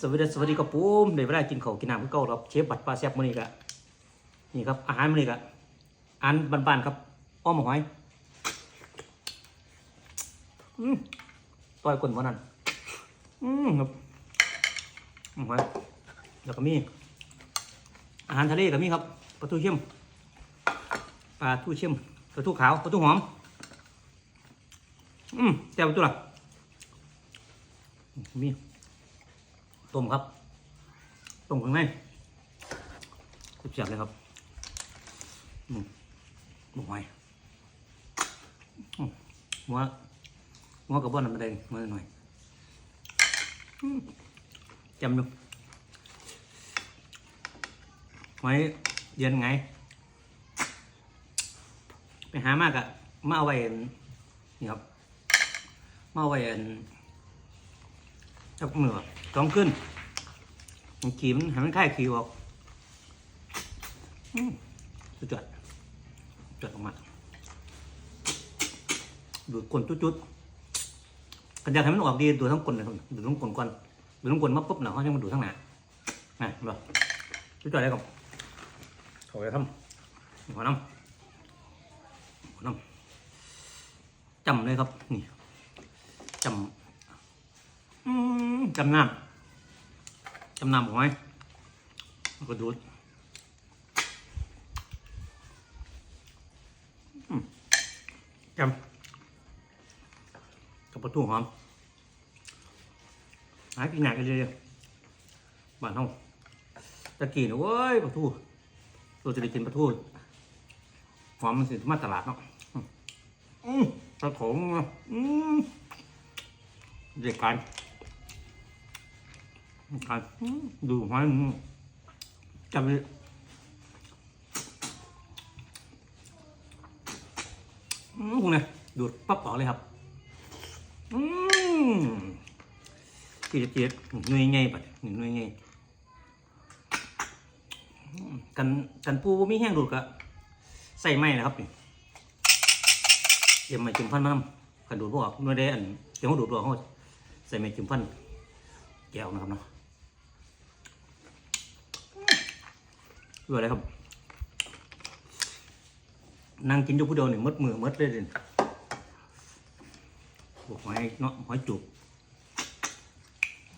สวัสดีสวัสดีครับผมเดี๋ยวเวลากินข้าวกินน้ำก็เก่าครับเชฟบัตรปลาแซ่บมื้อนี้ก็นี่ครับอาหารมื้อนี้ก็อาหารบ้านๆครับอ้อมหอยอืมต่อยคนวันนั้นอืมครับอ้อมหอยแล้วก็มีอาหารทะเลก็มีครับปลาทูเชื่อมปลาทูเชื่อมปลาทูขาวปลาทูหอมอืมแซ่บตัวละมี ต้มครับ ต้มข้างในสุดจัดเลยครับอืมบกหอยอืมหัวหัวกับบ้านมันได้มาหน่อยจำดูหอยเย็นไง ไปหามากอะมาเอาไว้นี่ครับมาเอาไว้ จับมือสองขึ้นขีมให้มันคลายขีออกอืมสุดยอดสุดออกมาดูดก้นจุดๆกันอยากให้มันออกดีดูทั้งก้นเลยครับดูทั้งก้นก่อนดูทั้งก้นมาปุ๊บเนาะเขาจะมาดูทั้งหน้านะเห็นป่ะสุดยอดเลยครับเขาไปทำหัวน้ำหัวน้ำจำเลยครับนี่จำ จำนำจำนำหอยแล้วก็ดูดจำกับปลาทูหอม หากินหนักกันเลยบ้านเฮาตะกี้นะเว้ยปลาทูเราจะได้กินปลาทูหอมมันสิมาตลาดเนาะอืมอืมปลาโขงอืมเด็กกัน กันดูหอยมันจำเลยอืมพวกนี้ดูดปั๊บต่อเลยครับ อืมเจี๊ยดเจี๊ยดหน่วยไงปะนี่หน่วยไงอืมกันกันปูบ่มีแห้งดูดกะใส่ไม้นะครับนี่เดี๋ยวมาจุ่มพันมาทำกันดูดพวกหน่วยได้อันเดี๋ยวเขาดูดพวกเขาใส่ไม้จุ่มพันแก้วนะครับเนาะ ดูอะไรครับ นั่งกินอยู่ผู้เดียวนี่มดมือมดเลยเด่นปลูกหอยเนาะหอยจุก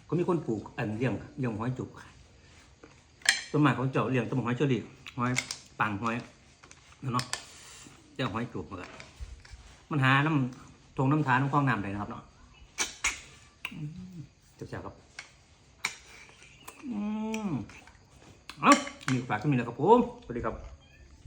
ก็มีคนปลูกอันเลี้ยงเลี้ยงหอยจุกต้นไม้ของเจ้าเลี้ยงต้นหอยเชอรี่หอยปังหอยเนาะเจ้าหอยจุกมากันมันหาน้ำทงน้ำทาน้ำคลองน้ำเลยนะครับเนาะเจ้าๆครับ อืม เอ้า ฝากก็มีแล้วครับผมสวัสดีครับ